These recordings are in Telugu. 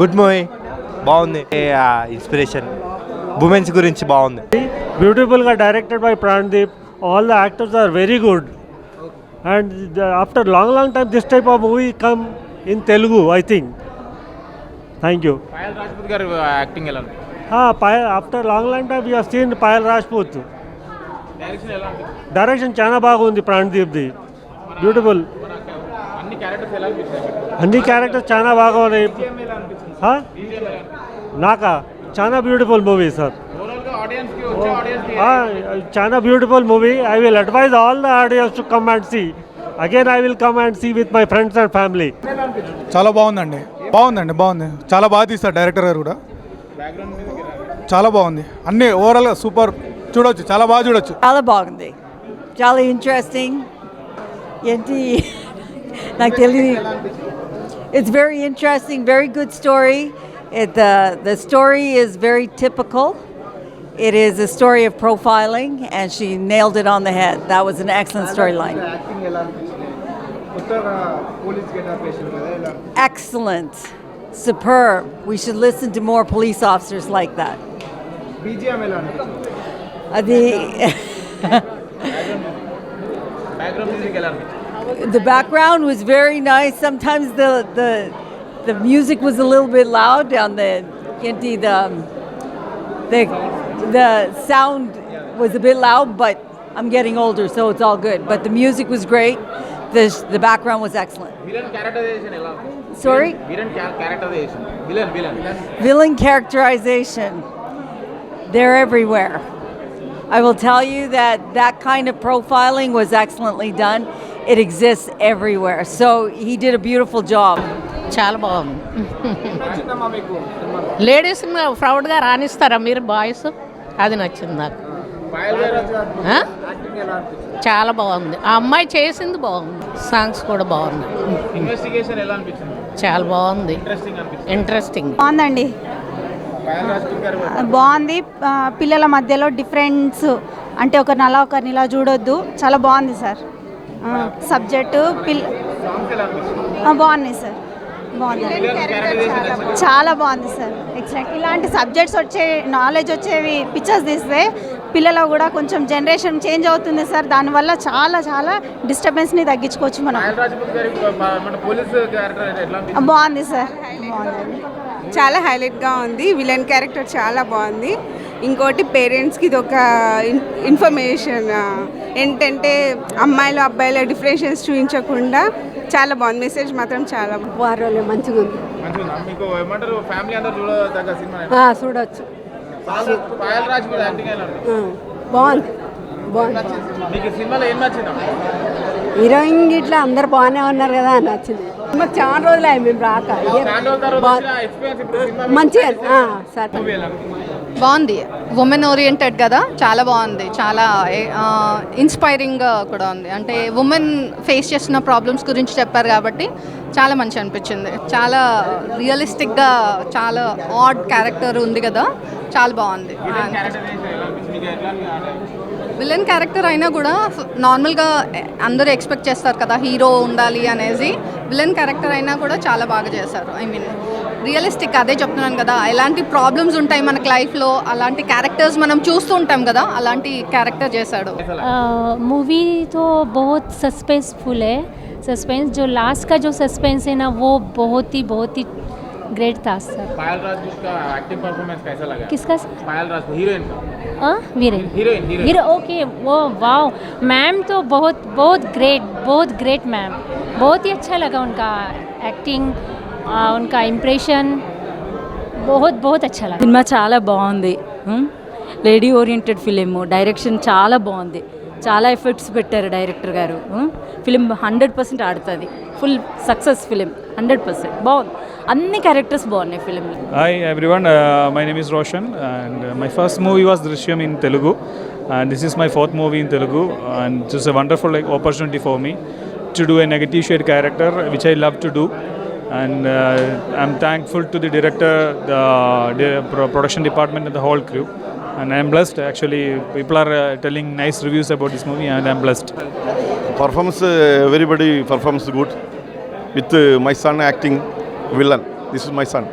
Good movie. బాగుంది. ఇన్స్పిరేషన్. ఉమెన్స్ గురించి బాగుంది. బ్యూటిఫుల్గా directed by Pranadeep. All the actors are very good and after long long time this type of movie come in Telugu I think thank you Payal Rajput garu acting ఎలా ఉంది? Payal after long long time you seen Payal Rajput direction ఎలా ఉంది? డైరెక్షన్ చాలా బాగుంది ప్రాణదీప్ది. బ్యూటిఫుల్ అన్ని క్యారెక్టర్స్ ఎలా అనిపించాయి అన్ని క్యారెక్టర్స్ చాలా బాగా ఉన్నాయి. హా? నాకా? చాలా బ్యూటిఫుల్ మూవీ సార్ చాలా beautiful movie I will advise all the audience to come and see again I will come and see with my friends and family చాలా బాగుందండి. బాగుందండి బాగుంది. చాలా బాగా తీస్తారు డైరెక్టర్ గారు కూడా? చాలా బాగుంది. అన్ని ఓవరాల్గా సూపర్ చూడొచ్చు చాలా బాగా చూడొచ్చు. చాలా బాగుంది. చాలా ఇంట్రెస్టింగ్ ఏంటి? నాకు తెలియదు It's very interesting, very good story. It, the, the story is very typical. It is a story of profiling, and she nailed it on the head. That was an excellent storyline. Excellent. Superb. We should listen to more police officers like that. Uh, the the background was very nice. Sometimes the the the music was a little bit loud down the the the the sound was a bit loud, but I'm getting older, so it's all good. But the music was great. The the background was excellent. Villain characterization. Sorry. Villain characterization. Villain villain. Villain characterization. They're everywhere. I will tell you that that kind of profiling was excellently done. It exists everywhere. So he did a beautiful job. చాలా బాగుంది. లేడీస్ని ప్రౌడ్గా రాణిస్తారా మీరు బాయ్స్? అది నచ్చింది నాకు. చాలా బాగుంది. ఆ అమ్మాయి చేసింది బాగుంది. సాంగ్స్ కూడా బాగున్నాయి. అనిపించింది? చాలా బాగుంది. ఇంట్రెస్టింగ్ బాగుందండి. బాగుంది. పిల్లల మధ్యలో డిఫరెన్స్ అంటే ఒకరిని అలా ఒకరిని ఇలా చూడొద్దు. చాలా బాగుంది సార్. సబ్జెక్టు పిల్ బాగున్నాయి సార్. బాగుంది చాలా బాగుంది సార్. ఎగ్జాక్ట్ ఇలాంటి సబ్జెక్ట్స్ వచ్చే నాలెడ్జ్ వచ్చేవి పిక్చర్స్ తీస్తే పిల్లలు కూడా కొంచెం జనరేషన్ చేంజ్ అవుతుంది సార్. దానివల్ల చాలా చాలా డిస్టర్బెన్స్ని తగ్గించుకోవచ్చు మనం. బాగుంది సార్. బాగుంది చాలా హైలైట్గా ఉంది. విలన్ క్యారెక్టర్ చాలా బాగుంది. ఇంకోటి పేరెంట్స్కి ఇది ఒక ఇన్- ఇన్ఫర్మేషన్ ఏంటంటే అమ్మాయిలు అబ్బాయిల డిఫరెన్షియన్స్ చూపించకుండా చాలా బాగుంది. మెసేజ్ మాత్రం చాలా బాగుంది. వారంలో మంచిగా ఉంది ఉంది బాగుంది. బాగుంది. మీకు ఈ సినిమాలో ఏం నచ్చిందా? హీరోయిన్ ఇట్లా అందరు బాగానే ఉన్నారు కదా అని నచ్చింది. మాకు చాలా రోజులు అయ్యి మేము రాక. మంచిగా సరే? బాగుంది. ఉమెన్ ఓరియంటెడ్ కదా? చాలా బాగుంది. చాలా ఇన్స్పైరింగ్ కూడా ఉంది. అంటే ఉమెన్ ఫేస్ చేస్తున్న ప్రాబ్లమ్స్ గురించి చెప్పారు కాబట్టి చాలా మంచి అనిపించింది. చాలా రియలిస్టిక్గా చాలా ఆడ్ క్యారెక్టర్ ఉంది కదా? చాలా బాగుంది? విలన్ క్యారెక్టర్ అయినా కూడా నార్మల్గా అందరూ ఎక్స్పెక్ట్ చేస్తారు కదా హీరో ఉండాలి అనేసి. విలన్ క్యారెక్టర్ అయినా కూడా చాలా బాగా చేశారు. ఐ మీన్ రియలిస్టిక్ అదే చెప్తున్నాను కదా ఎలాంటి ప్రాబ్లమ్స్ ఉంటాయి మనకి లైఫ్లో అలాంటి క్యారెక్టర్స్ మనం చూస్తూ ఉంటాం కదా అలాంటి క్యారెక్టర్ చేశాడు मूवी तो बहुत सस्पेंसफुल है सस्पेंस जो लास्ट का जो सस्पेंस है ना वो बहुत ही बहुत ही ग्रेट था सर पायल राजपूत का एक्टिंग परफॉर्मेंस कैसा लगा किसका पायल राजपूत हीरोइन का हाँ Viren heroine heroine hero okay वो वाओ मैम तो बहुत बहुत ग्रेट बहुत ग्रेट मैम बहुत ही अच्छा लगा उनका एक्टिंग ఉన్కా ఇంప్రెషన్ బహుత్ బహుత్ అచ్చా సినిమా చాలా బాగుంది. లేడీ ఓరియంటెడ్ ఫిలిం డైరెక్షన్ చాలా బాగుంది. చాలా ఎఫెక్ట్స్ పెట్టారు డైరెక్టర్ గారు. ఫిలిం హండ్రెడ్ పర్సెంట్ ఆడుతుంది. Full success film hundred percent బాగుంది. అన్ని క్యారెక్టర్స్ బాగున్నాయి film hi everyone my name is Roshan and my first movie was Drishyam in Telugu and this is my fourth movie in Telugu and it's wonderful opportunity for me to do a negative shade character which I love to do and uh, I'm thankful to the director, the, the pro- production department, and the whole crew. And I'm blessed. Actually, people are uh, telling nice reviews about this movie, and I'm blessed. performance uh, everybody performs good with uh, my son acting villain this is my son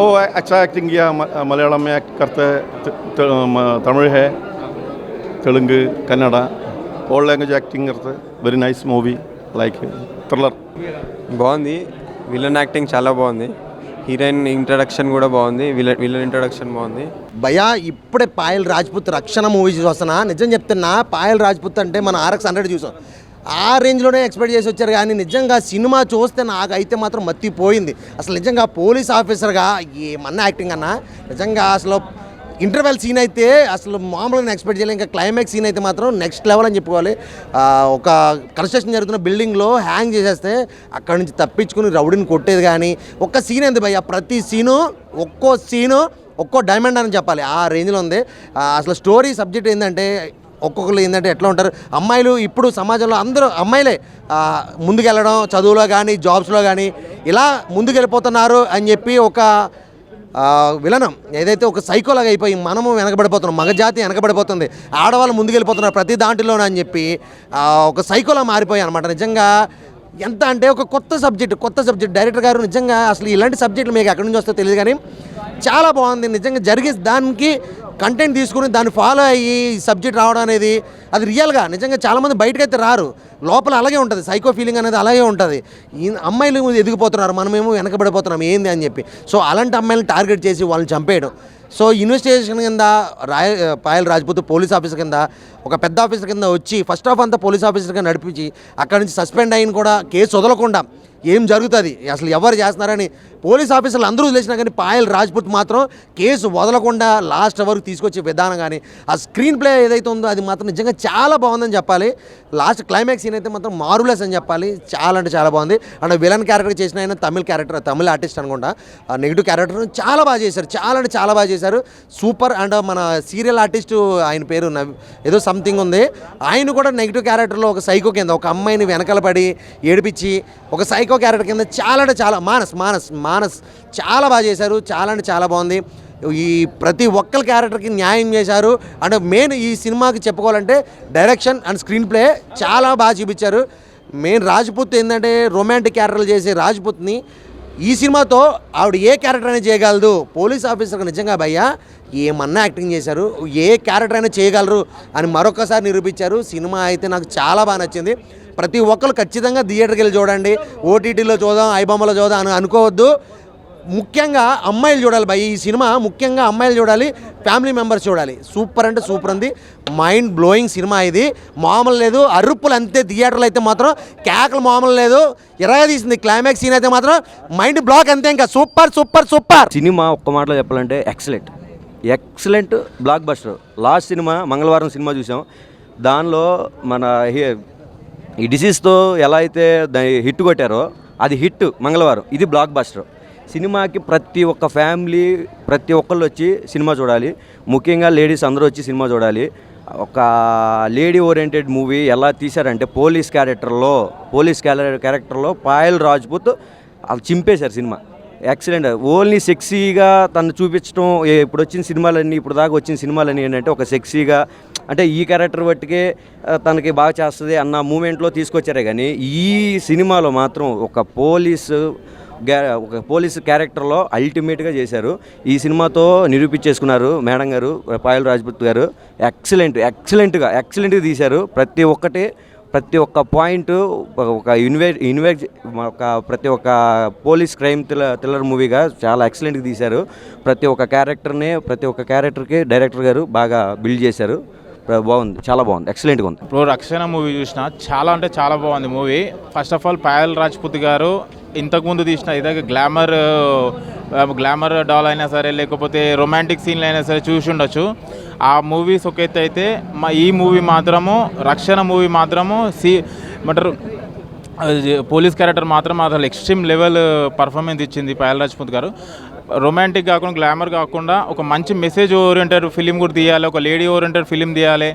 ओ अच्छा एक्टिंग किया म- मलयालम में एक्ट करते हैं, त- त- म- तमिल है Telugu Kannada all language acting करते very nice movie like thriller బాగుంది villain acting చాలా బాగుంది. హీరోయిన్ ఇంట్రడక్షన్ కూడా బాగుంది. విలన్ విలన్ ఇంట్రడక్షన్ బాగుంది. భయా ఇప్పుడే పాయల్ రాజ్పుత్ రక్షణ మూవీ చూస్తున్నా. నిజం చెప్తున్నా పాయల్ రాజ్పుత్ అంటే మన ఆర్ఎక్స్ హండ్రెడ్ చూసాం. ఆ రేంజ్లోనే ఎక్స్పెక్ట్ చేసి వచ్చారు కానీ నిజంగా సినిమా చూస్తే నాకైతే మాత్రం మత్తిపోయింది. అసలు నిజంగా పోలీస్ ఆఫీసర్గా ఏమన్నా యాక్టింగ్ అన్నా? నిజంగా అసలు ఇంటర్వెల్ సీన్ అయితే అసలు మామూలుగా ఎక్స్పెక్ట్ చేయలేదు. ఇంకా క్లైమాక్స్ సీన్ అయితే మాత్రం నెక్స్ట్ లెవెల్ అని చెప్పుకోవాలి. ఒక కన్స్ట్రక్షన్ జరుగుతున్న బిల్డింగ్లో హ్యాంగ్ చేసేస్తే అక్కడ నుంచి తప్పించుకుని రౌడీని కొట్టేది కానీ ఒక్క సీన్ ఏంది భయ్య? ప్రతి సీను ఒక్కో సీను ఒక్కో డైమండ్ అని చెప్పాలి. ఆ రేంజ్లో ఉంది. అసలు స్టోరీ సబ్జెక్ట్ ఏంటంటే ఒక్కొక్కరు ఏంటంటే ఎట్లా ఉంటారు? అమ్మాయిలు ఇప్పుడు సమాజంలో అందరూ అమ్మాయిలే. ముందుకెళ్ళడం చదువులో కానీ జాబ్స్లో కానీ ఇలా ముందుకెళ్ళిపోతున్నారు అని చెప్పి ఒక విలనం ఏదైతే ఒక సైకోలాగా అయిపోయి మనము వెనకబడిపోతున్నాం మగజాతి వెనకబడిపోతుంది ఆడవాళ్ళు ముందుకెళ్ళిపోతున్నారు ప్రతి దాంట్లోనే అని చెప్పి ఒక సైకోలా మారిపోయాయి అనమాట నిజంగా ఎంత అంటే ఒక కొత్త సబ్జెక్ట్ కొత్త సబ్జెక్ట్. డైరెక్టర్ గారు నిజంగా అసలు ఇలాంటి సబ్జెక్టులు మీకు ఎక్కడి నుంచి వస్తే తెలియదు కానీ చాలా బాగుంది. నిజంగా జరిగే దానికి కంటెంట్ తీసుకుని దాన్ని ఫాలో అయ్యి సబ్జెక్ట్ రావడం అనేది అది రియల్గా నిజంగా చాలామంది బయటకైతే అయితే రారు. లోపల అలాగే ఉంటుంది. సైకో ఫీలింగ్ అనేది అలాగే ఉంటుంది. ఈ అమ్మాయిలు ఎదిగిపోతున్నారు. మనమేమో వెనకబడిపోతున్నాం. ఏంది అని చెప్పి. సో అలాంటి అమ్మాయిలను టార్గెట్ చేసి వాళ్ళని చంపేయడం. సో ఇన్వెస్టిగేషన్ కింద రాయ పాయల్ రాజ్పూత్ పోలీస్ ఆఫీసర్ కింద ఒక పెద్ద ఆఫీసర్ కింద వచ్చి ఫస్ట్ ఆఫ్ అంతా పోలీస్ ఆఫీసర్గా నడిపించి అక్కడి నుంచి సస్పెండ్ అయిన కూడా కేసు వదలకుండా ఏం జరుగుతుంది? అసలు ఎవరు చేస్తున్నారని పోలీస్ ఆఫీసర్లు అందరూ వదిలేసినా కానీ పాయల్ రాజ్పుత్ మాత్రం కేసు వదలకుండా లాస్ట్ వరకు తీసుకొచ్చే విధానం కానీ ఆ స్క్రీన్ ప్లే ఏదైతే ఉందో అది మాత్రం నిజంగా చాలా బాగుందని చెప్పాలి. లాస్ట్ క్లైమాక్స్ సీన్ అయితే మాత్రం మారులెస్ అని చెప్పాలి. చాలా అంటే చాలా బాగుంది. అండ్ విలన్ క్యారెక్టర్ చేసిన ఆయన తమిళ క్యారెక్టర్ తమిళ ఆర్టిస్ట్ అనుకుంటా. ఆ నెగిటివ్ క్యారెక్టర్ చాలా బాగా చేశారు. చాలా అంటే చాలా బాగా చేశారు. సూపర్ అండ్ మన సీరియల్ ఆర్టిస్ట్ ఆయన పేరు నవ్- ఏదో సంథింగ్ ఉంది. ఆయన కూడా నెగిటివ్ క్యారెక్టర్లో ఒక సైకో కింద ఒక అమ్మాయిని వెనకాల పడి ఏడిపించి ఒక సైకో క్యారెక్టర్ కింద చాలా అంటే చాలా మానస్ మానస్ మానస్ చాలా బాగా చేశారు. చాలా అంటే చాలా బాగుంది. ఈ ప్రతి ఒక్కరి క్యారెక్టర్కి న్యాయం చేశారు. అంటే మెయిన్ ఈ సినిమాకి చెప్పుకోవాలంటే డైరెక్షన్ అండ్ స్క్రీన్ ప్లే చాలా బాగా చూపించారు. మెయిన్ రాజ్పుత్ ఏంటంటే రొమాంటిక్ క్యారెక్టర్లు చేసే రాజ్పుత్ని ఈ సినిమాతో ఆవిడ ఏ క్యారెక్టర్ అయినా చేయగలదు. పోలీస్ ఆఫీసర్కి నిజంగా భయ్య ఏమన్నా యాక్టింగ్ చేశారు ఏ క్యారెక్టర్ అయినా చేయగలరు అని మరొకసారి నిరూపించారు. సినిమా అయితే నాకు చాలా బాగా నచ్చింది. ప్రతి ఒక్కరు ఖచ్చితంగా థియేటర్కి వెళ్ళి చూడండి. ఓటీటీలో చూద్దాం ఐబొమ్మలో చూద్దాం అని అనుకోవద్దు. ముఖ్యంగా అమ్మాయిలు చూడాలి భయ్ ఈ సినిమా ముఖ్యంగా అమ్మాయిలు చూడాలి ఫ్యామిలీ మెంబర్స్ చూడాలి. సూపర్ అంటే సూపర్ ఉంది. మైండ్ బ్లోయింగ్ సినిమా ఇది. మామూలు లేదు. అరుపులు అంతే థియేటర్లో అయితే మాత్రం కేకలు మామూలు లేదు. ఇరగా తీసింది క్లైమాక్స్ సీన్ అయితే మాత్రం మైండ్ బ్లాక్ అంతే ఇంకా. Super super super. సినిమా ఒక్క మాటలో చెప్పాలంటే excellent. Excellent blockbuster last సినిమా మంగళవారం సినిమా చూసాం. దానిలో మన హి- ఈ డిసీజ్తో ఎలా అయితే హిట్ కొట్టారో అది హిట్ మంగళవారం. ఇది బ్లాక్ బస్టర్ సినిమాకి ప్రతి ఒక్క ఫ్యామిలీ ప్రతి ఒక్కళ్ళు వచ్చి సినిమా చూడాలి. ముఖ్యంగా లేడీస్ అందరూ వచ్చి సినిమా చూడాలి. ఒక లేడీ ఓరియంటెడ్ మూవీ ఎలా తీశారంటే పోలీస్ క్యారెక్టర్లో పోలీస్ క్యారెక్టర్లో పాయల్ రాజ్పుత్ అది చింపేశారు సినిమా. ఎక్సలెంట్ ఓన్లీ సెక్సీగా తను చూపించడం ఇప్పుడు వచ్చిన సినిమాలన్నీ ఇప్పుడు దాకా వచ్చిన సినిమాలన్నీ ఏంటంటే ఒక సెక్సీగా అంటే ఈ క్యారెక్టర్ బట్టికే తనకి బాగా చేస్తుంది అన్న మూమెంట్లో తీసుకొచ్చారే కానీ ఈ సినిమాలో మాత్రం ఒక పోలీసు ఒక పోలీసు క్యారెక్టర్లో అల్టిమేట్గా చేశారు. ఈ సినిమాతో నిరూపించేసుకున్నారు మేడం గారు పాయల్ రాజ్పుత్ గారు. ఎక్సలెంట్ ఎక్సలెంట్గా ఎక్సలెంట్గా తీశారు. ప్రతి ఒక్కటి ప్రతి ఒక్క పాయింట్ ఒక ఇన్వే ఇన్వే ఒక ప్రతి ఒక్క పోలీస్ క్రైమ్ థ్రిల్లర్ థ్రిల్లర్ మూవీగా చాలా ఎక్సలెంట్గా తీశారు. ప్రతి ఒక్క క్యారెక్టర్ని ప్రతి ఒక్క క్యారెక్టర్కి డైరెక్టర్ గారు బాగా బిల్డ్ చేశారు. బాగుంది. చాలా బాగుంది. ఎక్సలెంట్గా ఉంది. ఇప్పుడు రక్షణ మూవీ చూసిన చాలా అంటే చాలా బాగుంది movie. First of all Payal Rajput garu ఇంతకుముందు తీసిన ఇదే గ్లామర్ గ్లామర్ డాల్ అయినా సరే లేకపోతే రొమాంటిక్ సీన్లు అయినా సరే చూసి ఉండొచ్చు. ఆ మూవీస్ ఒక ఎత్తు అయితే మా ఈ మూవీ మాత్రము రక్షణ మూవీ మాత్రము సి ఏమంటారు పోలీస్ క్యారెక్టర్ మాత్రం అసలు ఎక్స్ట్రీమ్ లెవెల్ పర్ఫార్మెన్స్ ఇచ్చింది పాయల్ రాజ్పుత్ గారు. రొమాంటిక్ కాకుండా గ్లామర్ కాకుండా ఒక మంచి మెసేజ్ ఓరియంటెడ్ ఫిలిం కూడా తీయాలి ఒక లేడీ ఓరియంటెడ్ ఫిలిం తీయాలి.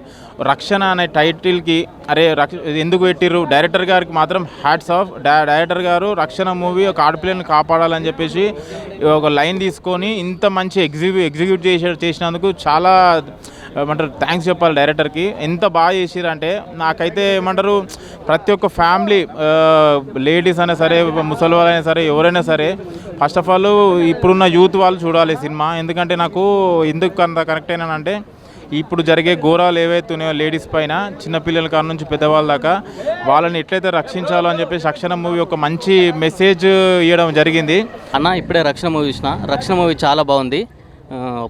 రక్షణ అనే టైటిల్కి అరే రక్ష ఎందుకు పెట్టిర్రు? డైరెక్టర్ గారికి మాత్రం హ్యాట్స్ ఆఫ్ డైరెక్టర్ గారు రక్షణ మూవీ ఒక ఆడపిల్లని కాపాడాలని చెప్పేసి ఒక లైన్ తీసుకొని ఇంత మంచి ఎగ్జిక్యూ ఎగ్జిక్యూట్ చేసే చేసినందుకు చాలా ఏమంటారు థ్యాంక్స్ చెప్పాలి డైరెక్టర్కి ఎంత బాగా చేసిరంటే నాకైతే ఏమంటారు ప్రతి ఒక్క ఫ్యామిలీ లేడీస్ అయినా సరే ముసలి వాళ్ళైనా సరే ఎవరైనా సరే ఫస్ట్ ఆఫ్ ఆల్ ఇప్పుడున్న యూత్ వాళ్ళు చూడాలి సినిమా. ఎందుకంటే నాకు ఎందుకు అంత కనెక్ట్ అయినానంటే ఇప్పుడు జరిగే ఘోరాలు ఏవైతే ఉన్నాయో లేడీస్ పైన చిన్నపిల్లల కాడ నుంచి పెద్దవాళ్ళ దాకా వాళ్ళని ఎట్లయితే రక్షించాలో అని చెప్పేసి రక్షణ మూవీ ఒక మంచి మెసేజ్ ఇవ్వడం జరిగింది. అన్న ఇప్పుడే రక్షణ మూవీ చూసిన. రక్షణ మూవీ చాలా బాగుంది.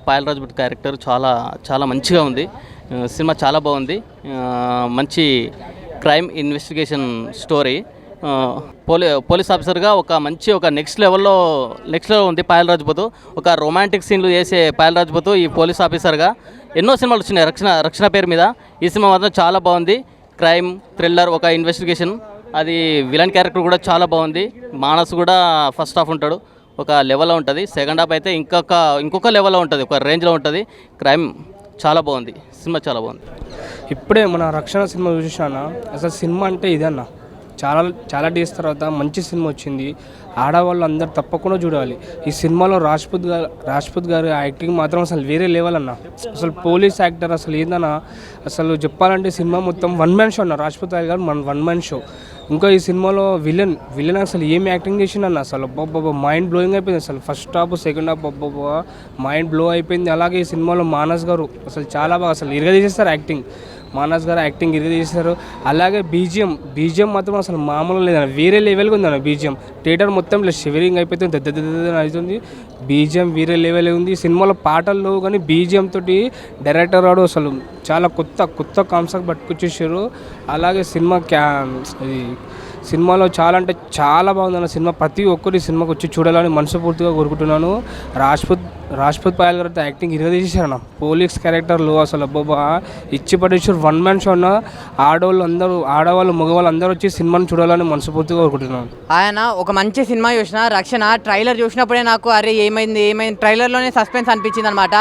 పాయల్ రాజ్పుట్ క్యారెక్టర్ చాలా చాలా మంచిగా ఉంది. సినిమా చాలా బాగుంది. మంచి crime investigation story. Police police ఆఫీసర్గా ఒక మంచి ఒక నెక్స్ట్ లెవెల్లో నెక్స్ట్ లెవెల్ ఉంది పాయల్ రాజ్పుత్ ఒక రొమాంటిక్ సీన్లు చేసే పాయల్ రాజ్పుత్ ఈ పోలీస్ ఆఫీసర్గా. ఎన్నో సినిమాలు వచ్చినాయి రక్షణ రక్షణ పేరు మీద. ఈ సినిమా మాత్రం చాలా బాగుంది. క్రైమ్ థ్రిల్లర్ ఒక ఇన్వెస్టిగేషన్. అది విలన్ క్యారెక్టర్ కూడా చాలా బాగుంది. మానస్ కూడా ఫస్ట్ హాఫ్ ఉంటాడు. ఒక లెవెల్లో ఉంటుంది. సెకండ్ హాఫ్ అయితే ఇంకొక ఇంకొక లెవెల్లో ఉంటుంది. ఒక రేంజ్లో ఉంటుంది. క్రైమ్ చాలా బాగుంది. సినిమా చాలా బాగుంది. ఇప్పుడే మన రక్షణ సినిమా చూసానా అసలు సినిమా అంటే ఇదన్న. చాలా చాలా డేస్ తర్వాత మంచి సినిమా వచ్చింది. ఆడవాళ్ళు అందరు తప్పకుండా చూడాలి. ఈ సినిమాలో రాజ్పుత్ గారు రాజ్పూత్ గారి యాక్టింగ్ మాత్రం అసలు వేరే లెవెల్ అన్న. అసలు పోలీస్ యాక్టర్ అసలు ఏందన్నా? అసలు చెప్పాలంటే సినిమా మొత్తం వన్ మ్యాన్ షో అన్న. రాజ్పుత్ గారు మన వన్ మ్యాన్ షో ఇంకా ఈ సినిమాలో విలన్ విలన్ అసలు ఏం యాక్టింగ్ చేసిండన్న అసలు అబ్బాబ్బా మైండ్ బ్లోయింగ్ అయిపోయింది అసలు ఫస్ట్ హాఫ్ సెకండ్ హాఫ్ అబ్బాబ్బా మైండ్ బ్లో అయిపోయింది అలాగే ఈ సినిమాలో మానస్ గారు అసలు చాలా బాగా అసలు ఇరగదీసేస్తారు యాక్టింగ్ మానస్ గారు యాక్టింగ్ ఇరగదీశారు అలాగే బీజిఎం బీజిఎం మాత్రం అసలు మామూలు లేదన్న వేరే లెవెల్గా ఉందన్న బీజిఎం థియేటర్ మొత్తం ఇలా షివరింగ్ అయిపోతుంది దద్ద దద్ద అవుతుంది బీజిఎం వేరే లెవెల్ ఉంది. సినిమాలో పాటల్లో కానీ బీజిఎం తోటి డైరెక్టర్ వాడు అసలు. చాలా కొత్త కొత్త కాన్సెప్ట్ పట్టుకొచ్చేసారు. అలాగే సినిమా క్యా ఇది సినిమాలో చాలా అంటే చాలా బాగుంది అన్న సినిమా. ప్రతి ఒక్కరు సినిమాకి వచ్చి చూడాలని మనస్ఫూర్తిగా కోరుకుంటున్నాను. రాజ్పుత్ రాజ్పుత్ పాయల్ గారు యాక్టింగ్ ఇరగదీశారన్న పోలీస్ క్యారెక్టర్లు అసలు అబ్బాబా ఇచ్చి పడేసారు వన్ మ్యాన్ షో అన్న. ఆడవాళ్ళు అందరూ ఆడవాళ్ళు మగవాళ్ళు అందరూ వచ్చి సినిమాను చూడాలని మనస్ఫూర్తిగా కోరుకుంటున్నాను. ఆయన ఒక మంచి సినిమా చూసిన రక్షణ ట్రైలర్ చూసినప్పుడే నాకు అరే ఏమైంది ఏమైంది? ట్రైలర్లోనే సస్పెన్స్ అనిపించింది అనమాట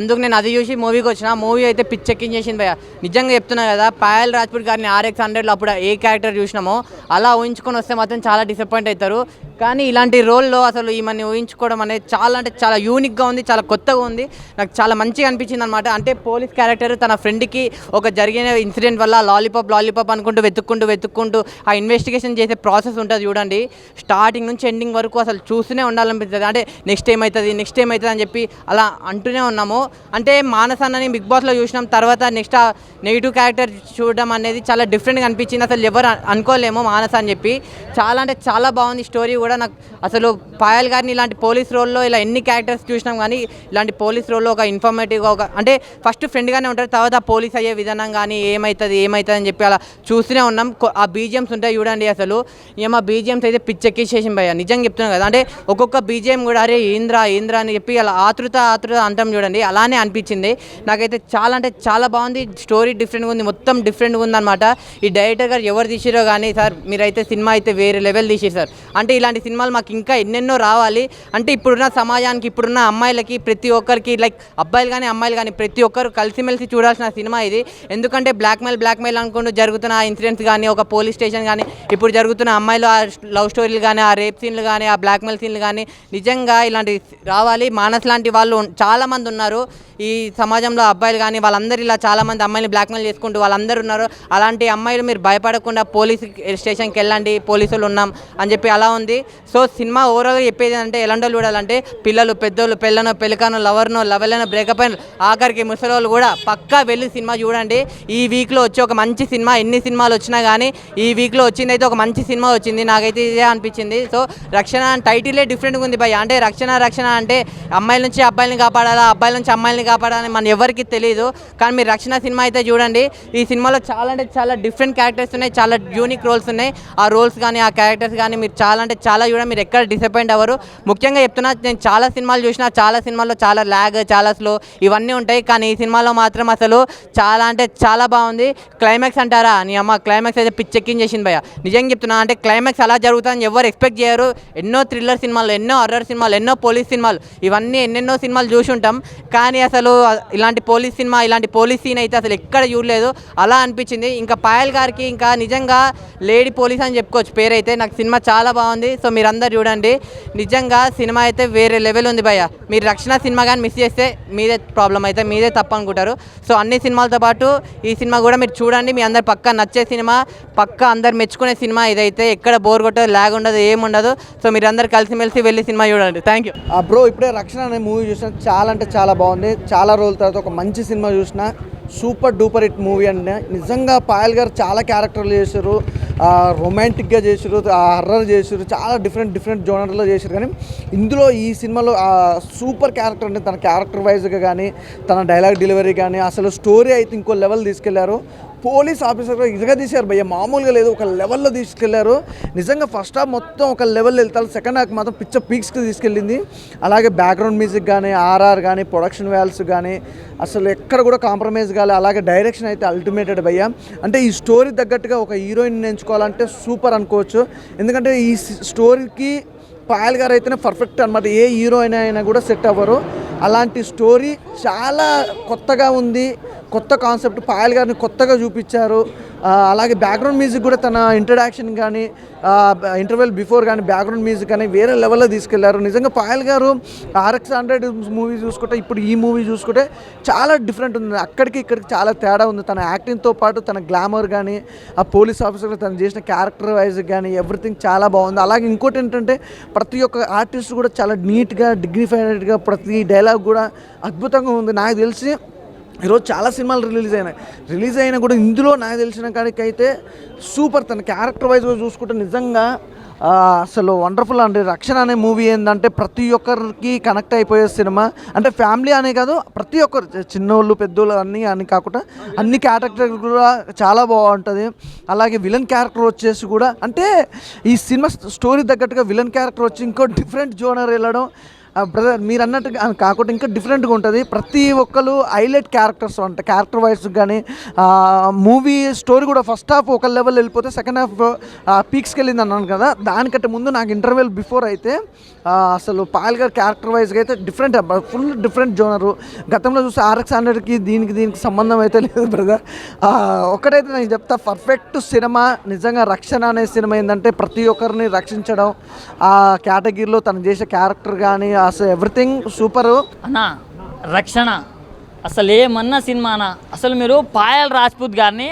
అందుకు నేను అది చూసి మూవీకి వచ్చిన. మూవీ అయితే పిచ్చెక్కించేసింది భయ నిజంగా చెప్తున్నా కదా పాయల్ రాజ్పూత్ గారిని ఆర్ఎక్స్ హండ్రెడ్లో అప్పుడు ఏ క్యారెక్టర్ చూసినామో అలా ఊహించుకొని వస్తే మాత్రం చాలా డిసప్పాయింట్ అవుతారు. కానీ ఇలాంటి రోల్లో అసలు ఈమెని ఊహించుకోవడం అనేది చాలా అంటే చాలా యూనిక్గా ఉంది చాలా కొత్తగా ఉంది. నాకు చాలా మంచిగా అనిపించింది అనమాట అంటే పోలీస్ క్యారెక్టర్ తన ఫ్రెండ్కి ఒక జరిగిన ఇన్సిడెంట్ వల్ల లాలీపాప్ లాలీపాప్ అనుకుంటూ వెతుక్కుంటూ వెతుక్కుంటూ ఆ ఇన్వెస్టిగేషన్ చేసే ప్రాసెస్ ఉంటుంది చూడండి. స్టార్టింగ్ నుంచి ఎండింగ్ వరకు అసలు చూస్తూనే ఉండాలనిపిస్తుంది. అంటే నెక్స్ట్ ఏమవుతుంది నెక్స్ట్ ఏమవుతుంది అని చెప్పి అలా అంటూనే ఉన్నాము. అంటే మానసాన్నని బిగ్ బాస్లో చూసినాం తర్వాత నెక్స్ట్ నెగిటివ్ క్యారెక్టర్ చూడడం అనేది చాలా డిఫరెంట్గా అనిపించింది. అసలు ఎవరు అనుకోలేము మానస అని చెప్పి. చాలా అంటే చాలా బాగుంది స్టోరీ కూడా. నాకు అసలు పాయల్ గారిని ఇలాంటి పోలీస్ రోల్లో ఇలా ఎన్ని క్యారెక్టర్స్ చూసినాం కానీ ఇలాంటి పోలీస్ రోల్లో ఒక ఇన్ఫర్మేటివ్గా ఒక అంటే ఫస్ట్ ఫ్రెండ్గానే ఉంటారు. తర్వాత పోలీస్ అయ్యే విధానం కానీ ఏమవుతుంది ఏమవుతుంది అని చెప్పి అలా చూస్తూనే ఉన్నాం. ఆ బీజిఎమ్స్ ఉంటాయి చూడండి అసలు. ఏమో బీజిఎమ్స్ అయితే పిచ్చెక్కిసేసి భయ నిజంగా చెప్తున్నాను కదా. అంటే ఒక్కొక్క బీజిఎం కూడా అరే ఏంద్రా ఏంద్రా అని చెప్పి అలా ఆతృత ఆతృత అంతం చూడండి. అలానే అనిపించింది. నాకైతే చాలా అంటే చాలా బాగుంది. స్టోరీ డిఫరెంట్గా ఉంది మొత్తం డిఫరెంట్గా ఉందన్నమాట. ఈ డైరెక్టర్ గారు ఎవరు తీసిరో కానీ సార్ మీరైతే సినిమా అయితే వేరే లెవెల్ తీసిరు సార్. అంటే ఇలాంటి సినిమాలు మాకు ఇంకా ఎన్నెన్నో రావాలి. అంటే ఇప్పుడున్న సమాజానికి ఇప్పుడున్న అమ్మాయిలకి ప్రతి ఒక్కరికి లైక్ అబ్బాయిలు కానీ అమ్మాయిలు కానీ ప్రతి ఒక్కరు కలిసిమెలిసి చూడాల్సిన సినిమా ఇది. ఎందుకంటే బ్లాక్మెయిల్ బ్లాక్మెయిల్ అనుకుంటూ జరుగుతున్న ఆ ఇన్సిడెంట్స్ కానీ ఒక పోలీస్ స్టేషన్ కానీ ఇప్పుడు జరుగుతున్న అమ్మాయిలు ఆ లవ్ స్టోరీలు కానీ ఆ రేప్ సీన్లు కానీ ఆ బ్లాక్మెయిల్ సీన్లు కానీ నిజంగా ఇలాంటి రావాలి. మానస్ లాంటి వాళ్ళు చాలామంది ఉన్నారు. ఈ సమాజంలో అబ్బాయిలు కానీ వాళ్ళందరూ ఇలా చాలా మంది అమ్మాయిని బ్లాక్మెయిల్ చేసుకుంటూ వాళ్ళందరూ ఉన్నారు. అలాంటి అమ్మాయిలు మీరు భయపడకుండా పోలీస్ స్టేషన్కి వెళ్ళండి పోలీసులు ఉన్నాం అని చెప్పి అలా ఉంది. సో సినిమా ఓవరాల్గా చెప్పేది అంటే ఎలాంటి చూడాలంటే పిల్లలు పెద్దోళ్ళు పెళ్ళను పెళ్ళికాను లవర్ను లవెలను బ్రేకప్ అయిన ఆఖరికి ముసలోళ్ళు కూడా పక్కా వెళ్ళి సినిమా చూడండి. ఈ వీక్లో వచ్చి ఒక మంచి సినిమా ఎన్ని సినిమాలు వచ్చినా కానీ ఈ వీక్లో వచ్చింది అయితే ఒక మంచి సినిమా వచ్చింది. నాకైతే ఇదే అనిపించింది. సో రక్షణ టైటిలే డిఫరెంట్గా ఉంది భయ అంటే రక్షణ రక్షణ అంటే అమ్మాయిల నుంచి అబ్బాయిని కాపాడాలా అబ్బాయిల నుంచి అమ్మాయిలను కాపాడాలని మన ఎవరికి తెలియదు కానీ మీరు రక్షణ సినిమా అయితే చూడండి. ఈ సినిమాలో చాలా అంటే చాలా డిఫరెంట్ క్యారెక్టర్స్ ఉన్నాయి. చాలా యూనిక్ రోల్స్ ఉన్నాయి. ఆ రోల్స్ కానీ ఆ క్యారెక్టర్స్ కానీ మీరు చాలా అంటే చాలా చూడండి మీరు ఎక్కడ డిసప్పాయింట్ అవ్వరు. ముఖ్యంగా చెప్తున్నా నేను చాలా సినిమాలు చూసిన చాలా సినిమాల్లో చాలా ల్యాగ్ చాలా స్లో ఇవన్నీ ఉంటాయి. కానీ ఈ సినిమాలో మాత్రం అసలు చాలా అంటే చాలా బాగుంది. క్లైమాక్స్ అంటారా? నీ అమ్మ క్లైమాక్స్ అయితే పిచ్చెక్కించేసింది భయ నిజంగా చెప్తున్నా అంటే క్లైమాక్స్ అలా జరుగుతుందని ఎవరు ఎక్స్పెక్ట్ చేయరు. ఎన్నో థ్రిల్లర్ సినిమాలు ఎన్నో హర్రర్ సినిమాలు ఎన్నో పోలీస్ సినిమాలు ఇవన్నీ ఎన్నెన్నో సినిమాలు చూసి ఉంటాం. కానీ అసలు ఇలాంటి పోలీస్ సినిమా ఇలాంటి పోలీస్ సీన్ అయితే అసలు ఎక్కడ ఎక్కడ చూడలేదు. అలా అనిపించింది. ఇంకా పాయల్ గారికి ఇంకా నిజంగా లేడీ పోలీస్ అని చెప్పుకోవచ్చు. పేరైతే నాకు సినిమా చాలా బాగుంది. సో మీరందరూ చూడండి. నిజంగా సినిమా అయితే వేరే లెవెల్ ఉంది భయ్య. మీరు రక్షణ సినిమా కానీ మిస్ చేస్తే మీదే ప్రాబ్లం అయితే మీదే తప్పనుకుంటారు సో అన్ని సినిమాలతో పాటు ఈ సినిమా కూడా మీరు చూడండి. మీ అందరు పక్క నచ్చే సినిమా పక్కా అందరు మెచ్చుకునే సినిమా ఇదైతే ఎక్కడ బోర్ కొట్టదు లాగ్ ఉండదు ఏముండదు సో మీరు అందరు కలిసిమెలిసి వెళ్ళి సినిమా చూడండి. థ్యాంక్ యూ బ్రో ఇప్పుడే రక్షణ అనే మూవీ చూసిన చాలా అంటే చాలా బాగుంది. చాలా రోజుల తర్వాత ఒక మంచి సినిమా చూసిన సూపర్ సూపర్ హిట్ మూవీ అండి. నిజంగా పాయల్ గారు చాలా క్యారెక్టర్లు చేశారు. రొమాంటిక్గా చేశారు హర్రర్ చేసారు చాలా డిఫరెంట్ డిఫరెంట్ జోనర్లో చేశారు కానీ ఇందులో ఈ సినిమాలో సూపర్ క్యారెక్టర్ అంటే తన క్యారెక్టర్ వైజ్గా కానీ తన డైలాగ్ డెలివరీ కానీ అసలు స్టోరీ అయితే ఇంకో లెవెల్ తీసుకెళ్ళారు. పోలీస్ ఆఫీసర్ ఇదిగా తీశారు భయ్య మామూలుగా లేదు ఒక లెవెల్లో తీసుకెళ్ళారు. నిజంగా ఫస్ట్ హాఫ్ మొత్తం ఒక లెవెల్ వెళ్తారు సెకండ్ హాఫ్ మాత్రం పిచ్చ పీక్స్కి తీసుకెళ్ళింది. అలాగే బ్యాక్గ్రౌండ్ మ్యూజిక్ కానీ ఆర్ఆర్ కానీ ప్రొడక్షన్ వ్యాల్స్ కానీ అసలు ఎక్కడ కూడా కాంప్రమైజ్ కాలే అలాగే డైరెక్షన్ అయితే అల్టిమేటెడ్ భయ్య. అంటే ఈ స్టోరీ తగ్గట్టుగా ఒక హీరోయిన్ తీసుకోవాలంటే సూపర్ అనుకోవచ్చు. ఎందుకంటే ఈ స్టోరీకి పాయల్ గారు అయితేనే పర్ఫెక్ట్ అనమాట ఏ హీరోయిన్ అయినా కూడా సెట్ అవ్వరు. అలాంటి స్టోరీ చాలా కొత్తగా ఉంది. కొత్త కాన్సెప్ట్ పాయల్ గారిని కొత్తగా చూపించారు. అలాగే బ్యాక్గ్రౌండ్ మ్యూజిక్ కూడా తన ఇంట్రడక్షన్ కానీ ఇంటర్వెల్ బిఫోర్ కానీ బ్యాక్గ్రౌండ్ మ్యూజిక్ కానీ వేరే లెవెల్లో తీసుకెళ్ళారు. నిజంగా పాయల్ గారు ఆర్ఎక్స్ హండ్రెడ్ మూవీ చూసుకుంటే ఇప్పుడు ఈ మూవీ చూసుకుంటే చాలా డిఫరెంట్ ఉంది. అక్కడికి ఇక్కడికి చాలా తేడా ఉంది. తన యాక్టింగ్తో పాటు తన గ్లామర్ కానీ ఆ పోలీస్ ఆఫీసర్ తను చేసిన క్యారెక్టర్ వైజ్ కానీ ఎవ్రీథింగ్ చాలా బాగుంది. అలాగే ఇంకోటి ఏంటంటే ప్రతి ఒక్క ఆర్టిస్ట్ కూడా చాలా నీట్గా డిగ్నిఫైడ్గా ప్రతి డైలాగ్ కూడా అద్భుతంగా ఉంది. నాకు తెలిసి ఈరోజు చాలా సినిమాలు రిలీజ్ అయినాయి. రిలీజ్ అయినా కూడా ఇందులో నాకు తెలిసిన కాడికైతే సూపర్ తన క్యారెక్టర్ వైజ్గా చూసుకుంటే నిజంగా అసలు వండర్ఫుల్ అండి. రక్షణ అనే మూవీ ఏంటంటే ప్రతి ఒక్కరికి కనెక్ట్ అయిపోయే సినిమా. అంటే ఫ్యామిలీ అనే కాదు ప్రతి ఒక్కరు చిన్నోళ్ళు పెద్దోళ్ళు అన్నీ అని కాకుండా అన్ని క్యారెక్టర్ కూడా చాలా బాగుంటుంది. అలాగే విలన్ క్యారెక్టర్ వచ్చేసి కూడా అంటే ఈ సినిమా స్టోరీ తగ్గట్టుగా విలన్ క్యారెక్టర్ వచ్చి ఇంకో డిఫరెంట్ జోనర్ వెళ్ళడం బ్రదర్ మీరు అన్నట్టు కాకుండా ఇంకా డిఫరెంట్గా ఉంటుంది. ప్రతి ఒక్కరు హైలైట్ క్యారెక్టర్స్ అంట. క్యారెక్టర్ వైజ్ కానీ మూవీ స్టోరీ కూడా ఫస్ట్ హాఫ్ ఒక లెవెల్ వెళ్ళిపోతే సెకండ్ హాఫ్ పీక్స్కి వెళ్ళింది అన్నాను కదా. దానికంటే ముందు నాకు ఇంటర్వెల్ బిఫోర్ అయితే అసలు పాయల్ గారు క్యారెక్టర్ వైజ్గా అయితే డిఫరెంట్ ఫుల్ డిఫరెంట్ జోనరు గతంలో చూస్తే ఆర్ఎక్స్ హండ్రెడ్కి దీనికి దీనికి సంబంధం అయితే లేదు బ్రదర్ ఒకటైతే నేను చెప్తా పర్ఫెక్ట్ సినిమా నిజంగా రక్షణ అనే సినిమా ఏంటంటే ప్రతి ఒక్కరిని రక్షించడం. ఆ కేటగిరీలో తను చేసే క్యారెక్టర్ కానీ అసలు ఎవ్రీథింగ్ సూపరు అన్న రక్షణ. అసలు ఏమన్నా సినిమానా అసలు మీరు పాయల్ రాజ్పూత్ గారిని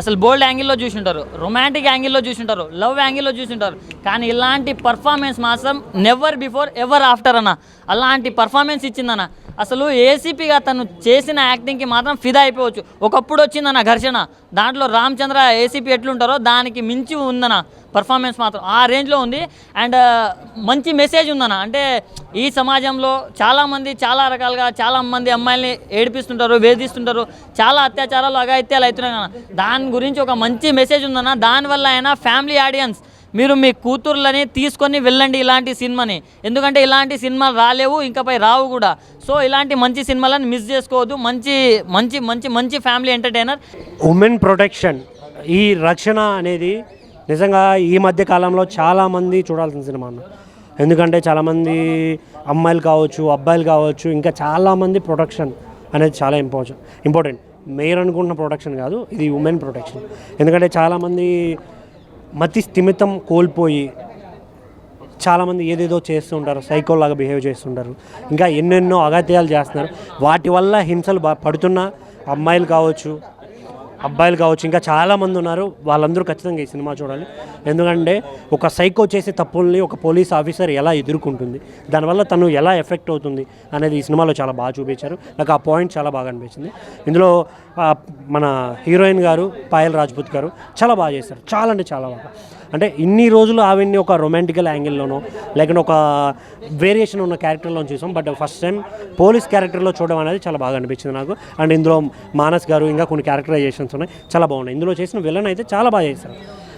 అసలు బోల్డ్ యాంగిల్లో చూసుంటారు రొమాంటిక్ యాంగిల్లో చూసుంటారు లవ్ యాంగిల్లో చూసుంటారు. కానీ ఇలాంటి పర్ఫార్మెన్స్ మాత్రం నెవర్ బిఫోర్ ఎవర్ ఆఫ్టర్ అన్న. అలాంటి పర్ఫార్మెన్స్ ఇచ్చిందన్న. అసలు ఏసీపీగా తను చేసిన యాక్టింగ్కి మాత్రం ఫిదా అయిపోవచ్చు. ఒకప్పుడు వచ్చిందన్న ఘర్షణ. దాంట్లో రామచంద్ర ఏసీపీ ఎట్లుంటారో దానికి మించి ఉందన్న పర్ఫార్మెన్స్ మాత్రం. ఆ రేంజ్లో ఉంది. అండ్ మంచి మెసేజ్ ఉందన్న. అంటే ఈ సమాజంలో చాలామంది చాలా రకాలుగా చాలామంది అమ్మాయిల్ని ఏడిపిస్తుంటారు వేధిస్తుంటారు. చాలా అత్యాచారాలు అగాయిత్యాలు అవుతున్నాయి కదా దాని గురించి ఒక మంచి మెసేజ్ ఉందన్న. దానివల్ల అయినా ఫ్యామిలీ ఆడియన్స్ మీరు మీ కూతుర్లని తీసుకొని వెళ్ళండి ఇలాంటి సినిమాని. ఎందుకంటే ఇలాంటి సినిమాలు రాలేవు ఇంకపై రావు కూడా. సో ఇలాంటి మంచి సినిమాలను మిస్ చేసుకోవద్దు. మంచి మంచి మంచి మంచి ఫ్యామిలీ ఎంటర్టైనర్. ఉమెన్ ప్రొటెక్షన్ ఈ రక్షణ అనేది నిజంగా ఈ మధ్య కాలంలో చాలామంది చూడాల్సిన సినిమా ఎందుకంటే చాలామంది అమ్మాయిలు కావచ్చు అబ్బాయిలు కావచ్చు ఇంకా చాలామంది ప్రొటెక్షన్ అనేది చాలా ఇంపార్టెంట్ ఇంపార్టెంట్. మేయర్ అనుకుంటున్న ప్రొటెక్షన్ కాదు ఇది ఉమెన్ ప్రొటెక్షన్. ఎందుకంటే చాలామంది మతి స్థిమితం కోల్పోయి చాలామంది ఏదేదో చేస్తుంటారు సైకోలాగా బిహేవ్ చేస్తుంటారు. ఇంకా ఎన్నెన్నో అగత్యాలు చేస్తున్నారు. వాటి వల్ల హింసలు బా పడుతున్న అమ్మాయిలు కావచ్చు అబ్బాయిలు కావచ్చు ఇంకా చాలామంది ఉన్నారు. వాళ్ళందరూ ఖచ్చితంగా ఈ సినిమా చూడాలి. ఎందుకంటే ఒక సైకో చేసే తప్పుల్ని ఒక పోలీస్ ఆఫీసర్ ఎలా ఎదుర్కొంటుంది దానివల్ల తను ఎలా ఎఫెక్ట్ అవుతుంది అనేది ఈ సినిమాలో చాలా బాగా చూపించారు. నాకు ఆ పాయింట్ చాలా బాగా అనిపించింది. ఇందులో మన హీరోయిన్ గారు పాయల్ రాజ్పూత్ గారు చాలా బాగా చేశారు. చాలా అంటే చాలా బాగా. అంటే ఇన్ని రోజులు ఆవిడ్ని ఒక రొమాంటికల్ యాంగిల్లోనో లేకుంటే ఒక వేరియేషన్ ఉన్న క్యారెక్టర్లో చూసాం. బట్ ఫస్ట్ టైం పోలీస్ క్యారెక్టర్లో చూడడం అనేది చాలా బాగా అనిపించింది నాకు. అండ్ ఇందులో మానస్ గారు ఇంకా కొన్ని క్యారెక్టరైజేషన్స్ ఉన్నాయి. చాలా బాగున్నాయి. ఇందులో చేసిన విలన్ అయితే చాలా బాగా చేశారు.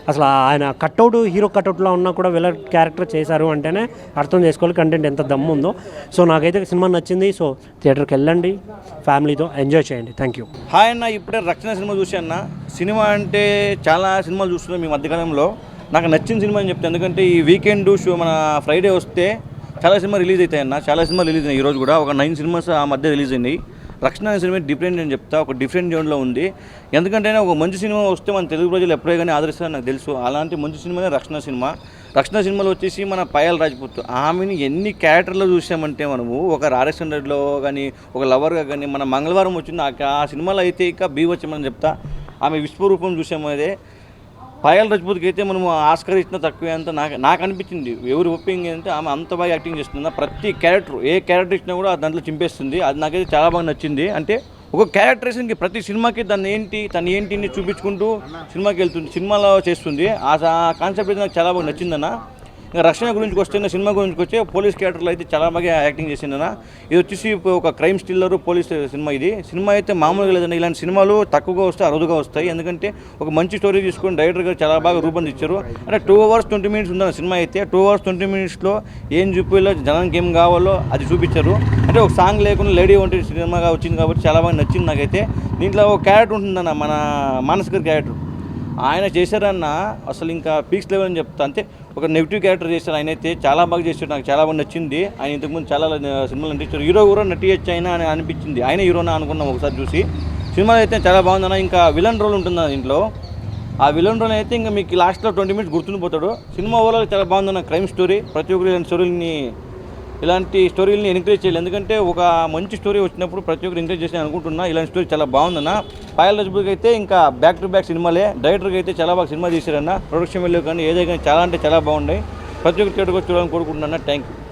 అసలు ఆయన కట్అవుట్ హీరో కట్అవుట్లో ఉన్నా కూడా విలన్ క్యారెక్టర్ చేశారు అంటేనే అర్థం చేసుకోవాలి కంటెంట్ ఎంత దమ్ము ఉందో. సో నాకైతే సినిమా నచ్చింది. సో థియేటర్కి వెళ్ళండి. ఫ్యామిలీతో ఎంజాయ్ చేయండి. Thank you. హాయ్ అన్న ఇప్పుడే రక్షణ సినిమా చూసి అన్న. సినిమా అంటే చాలా సినిమాలు చూస్తున్నాం ఈ మధ్యకాలంలో. నాకు నచ్చిన సినిమా అని చెప్తే ఎందుకంటే ఈ వీకెండ్ షో మన ఫ్రైడే వస్తే చాలా సినిమా రిలీజ్ అవుతాయన్న. చాలా సినిమా రిలీజ్ అయినాయి ఈరోజు కూడా. ఒక నైన్ సినిమాస్ ఆ మధ్య రిలీజ్ అయినాయి. రక్షణ అనే సినిమా డిఫరెంట్ అని చెప్తా ఒక డిఫరెంట్ జోన్లో ఉంది. ఎందుకంటే ఒక మంచి సినిమా వస్తే మన తెలుగు ప్రజలు ఎప్పుడే కానీ ఆదరిస్తారని నాకు తెలుసు. అలాంటి మంచి సినిమానే రక్షణ సినిమా. రక్షణ సినిమాలో వచ్చేసి మన పాయల్ రాజ్పుత్ ఆమెని ఎన్ని క్యారెక్టర్లో చూసామంటే మనము ఒక ఆర్ఎస్ హండ్రెడ్లో కానీ ఒక లవర్గా కానీ మన మంగళవారం వచ్చింది ఆ- సినిమాలో అయితే ఇక బీవచ్చమని చెప్తా. ఆమె విశ్వరూపం చూసాము అదే. పాయల్ రజపూత్కి అయితే మనం ఆస్కర్ ఇచ్చిన తక్కువే అంత నాకు నాకు అనిపించింది. ఎవరు ఒప్పింగ్ అంటే ఆమె అంత బాగా యాక్టింగ్ చేస్తుంది. ప్రతి క్యారెక్టర్ ఏ క్యారెక్టర్ ఇచ్చినా కూడా దాంట్లో చింపేస్తుంది. అది నాకైతే చాలా బాగా నచ్చింది. అంటే ఒక క్యారెక్టరేషన్కి ప్రతి సినిమాకి దాన్ని ఏంటి తను ఏంటిని చూపించుకుంటూ సినిమాకి వెళ్తుంది సినిమాలో చేస్తుంది. ఆ కాన్సెప్ట్ అయితే నాకు చాలా బాగా నచ్చిందన్న. ఇంకా రక్షణ గురించి వస్తే సినిమా గురించి వచ్చే పోలీస్ క్యారెక్టర్లు అయితే చాలా బాగా యాక్టింగ్ చేసిందన్న ఇది వచ్చేసి ఒక క్రైమ్ స్టిల్లర్ పోలీస్ సినిమా ఇది. సినిమా అయితే మామూలుగా లేదండి. ఇలాంటి సినిమాలు తక్కువగా వస్తాయి అరుదుగా వస్తాయి. ఎందుకంటే ఒక మంచి స్టోరీ తీసుకొని డైరెక్టర్ గారు చాలా బాగా రూపొందించారు. అంటే టూ అవర్స్ ట్వంటీ మినిట్స్ ఉందన్న సినిమా అయితే. టూ అవర్స్ ట్వంటీ మినిట్స్లో ఏం చూపిలో జనానికి ఏం కావాలో అది చూపించారు. అంటే ఒక సాంగ్ లేకుండా లేడీ వంటి సినిమాగా వచ్చింది కాబట్టి చాలా బాగా నచ్చింది నాకైతే. దీంట్లో ఒక క్యారెక్టర్ ఉంటుందన్న మన మానస్ గారి క్యారెక్టర్. ఆయన చేశారన్న అసలు ఇంకా పీక్స్ లెవెల్ అని చెప్తా. అంటే ఒక నెగిటివ్ క్యారెక్టర్ చేశారు ఆయన అయితే చాలా బాగా చేశాడు నాకు చాలా బాగా నచ్చింది. ఆయన ఇంతకుముందు చాలా సినిమాలు నటించారు. హీరో కూడా నటించచ్చు అయినా అని అనిపించింది. ఆయన హీరోనా అనుకున్నాం ఒకసారి చూసి. సినిమాలో అయితే చాలా బాగుందన్న ఇంకా విలన్ రోల్ ఉంటుంది దీంట్లో. ఆ విలన్ రోల్ అయితే ఇంకా మీకు లాస్ట్లో ట్వంటీ మినిట్స్ గుర్తుండిపోతాడు. సినిమా ఓవరాల్ చాలా బాగుందన్న క్రైమ్ స్టోరీ ప్రతి ఒక్కరు స్టోరీని ఇలాంటి స్టోరీలని ఎంకరేజ్ చేయాలి. ఎందుకంటే ఒక మంచి స్టోరీ వచ్చినప్పుడు ప్రతి ఒక్కరు ఎంకరేజ్ చేసి అనుకుంటున్నా. ఇలాంటి స్టోరీ చాలా బాగుందన్న. పాయల్ రజపూకి అయితే ఇంకా బ్యాక్ టు బ్యాక్ సినిమాలే డైరెక్టర్కి అయితే చాలా బాగా సినిమా తీశారన్న. ప్రొడక్షన్ వెళ్ళి కానీ ఏదైనా చాలా అంటే చాలా బాగున్నాయి. ప్రతి ఒక్కరు థియేటర్కి చూడాలని కోరుకుంటున్నా థ్యాంక్ యూ